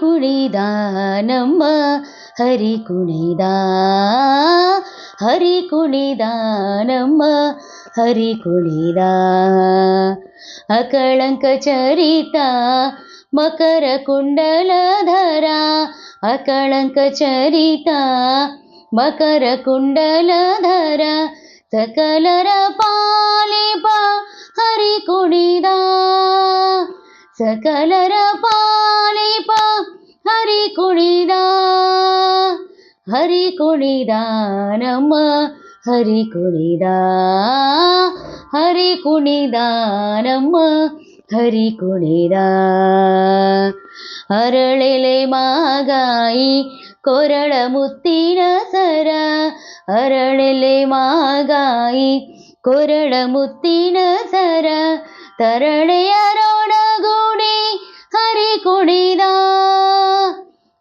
குணிதானம்மா ஹரி குணிதா ஹரி குணிதானம்மா ஹரி குணிதா அகலங்க சரிதா மகர குண்டலதரா அகலங்க சரிதா மகர குண்டலதர சகலர பாலிபா ஹரி குணிதா ಸಕಲರ ಪಾಲಿಪ, ಹರಿ ಕುಣಿದ ಹರಿ ಕುಣಿದ ನಮ್ಮ, ಹರಿ ಕುಣಿದ ಹರಿ ಕುಣಿದ ನಮ್ಮ, ಹರಿ ಕುಣಿದ. ಅರಳೆಲೆ ಮಾಗಾಯಿ, ಕೊರಳ ಮುತ್ತಿನ ಸರ, ಅರಳೆಲೆ ಮಾಗಾಯಿ, ಕೊರಳ ಮುತ್ತಿನ ಸರ ತರಣೆಯರೊಡಗೂಡಿ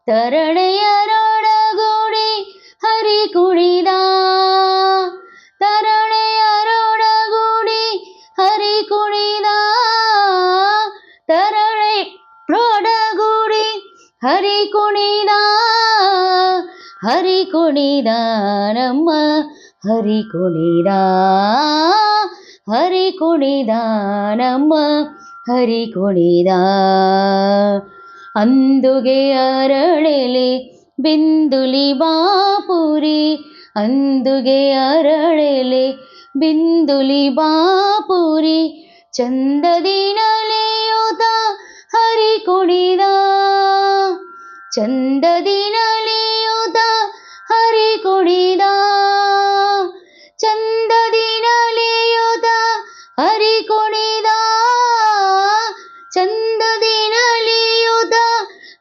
ತರಣೆಯ ರೋಡಗೋಡೆ ಹರಿ ಕುಣಿದ ತರಣೆಯ ರೋಡಗೋಡೆ ಹರಿ ಕುಣಿದ ತರಳೆ ರೋಡಗೋಡೆ ಹರಿ ಕುಣಿದ. ಹರಿ ಕುಣಿದ ನಮ್ಮ ಹರಿ ಕುಣಿದ. ಹರಿ ಕುಣಿದ ನಮ್ಮ ಹರಿ ಕುಣಿದ. ಅಂದುಗೆ ಅರಳೆಲೆ ಬಿಂದುಲಿ ಬಾಪುರಿ ಅಂದುಗೆ ಅರಳೆಲೆ ಬಿಂದುಲಿ ಬಾಪುರಿ ಚಂದದಿನಲೆಯುತ ಹರಿ ಕುಣಿದ ಚಂದದಿನಲೆಯುತ ಹರಿ ಕುಣಿದ ಚಂದದಿನಲೆಯುತ ಹರಿ ಕುಣಿದ ಚಂದದಿನಲೆಯುತ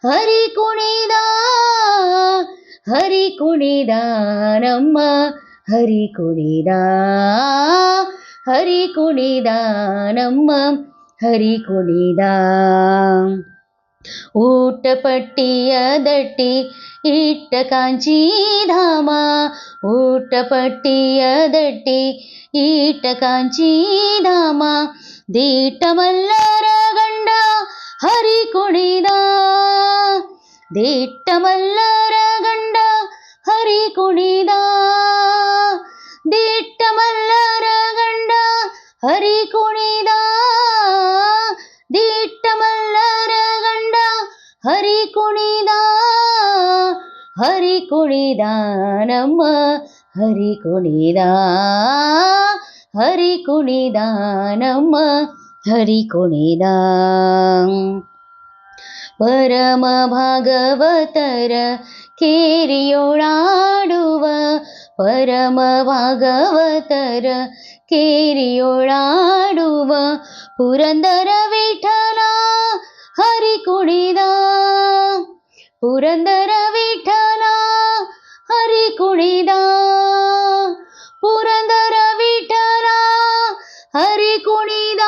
ஹரி குனிதா ஹரி குனிதானம்மா ஹரி குனிதா ஹரி குனிதானம்மா ஹரி குனிதா. ஊட்டப்பட்டியதட்டி இட்ட காஞ்சிதாமா ஊட்டப்பட்டியதட்டி ஈட்ட காஞ்சிதாமா தீட்டமல்லர கண்டா ಹರಿ ಕುಣಿದ ದಿಟ್ಟ ಮಲ್ಲರ ಗಂಡ ಹರಿ ಕುಣಿದ ದಿಟ್ಟ ಮಲ್ಲರ ಗಂಡ ಹರಿ ಕುಣಿದ ದಿಟ್ಟ ಮಲ್ಲರ ಗಂಡ ಹರಿ ಕುಣಿದ ಹರಿ ಕುಣಿದ ನಮ್ಮ ಹರಿ ಕುಣಿದ ಹರಿ ಕುಣಿದ ನಮ್ಮ ಕುಣಿದ ಪರಮ ಭಾಗವತರ ಕೇರಿಯೊಳಾಡುವ ಪರಮ ಭಾಗವತರ ಕೇರಿಯೊಳಾಡುವ ಪುರಂದರ ವಿಠಲ ಹರಿ ಕುಣಿದ ಪುರಂದರ ವಿಠಲ ಹರಿ ಕುಣಿದ ಪುರಂದರ ವಿಠಲ ಹರಿ ಕುಣಿದ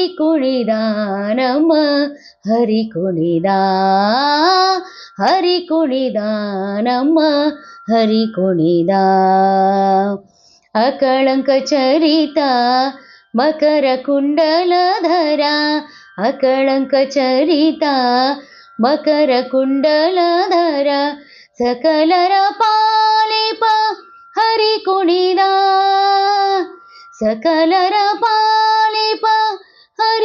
ಹರಿ ಕುಣಿದ ನಮ್ಮ ಹರಿ ಕುಣಿದ ಹರಿ ಕುಣಿದ ನಮ್ಮ ಹರಿ ಕುಣಿದ ಅಕಳಂಕ ಚರಿತ ಮಕರ ಕುಂಡಲಧರ ಅಕಳಂಕ ಚರಿತ ಮಕರ ಕುಂಡಲಧರ ಸಕಲರ ಪಾಲಿಪ ಹರಿ ಕುಣಿದ ಸಕಲರ ಪಾಲಿಪ ಹರಿ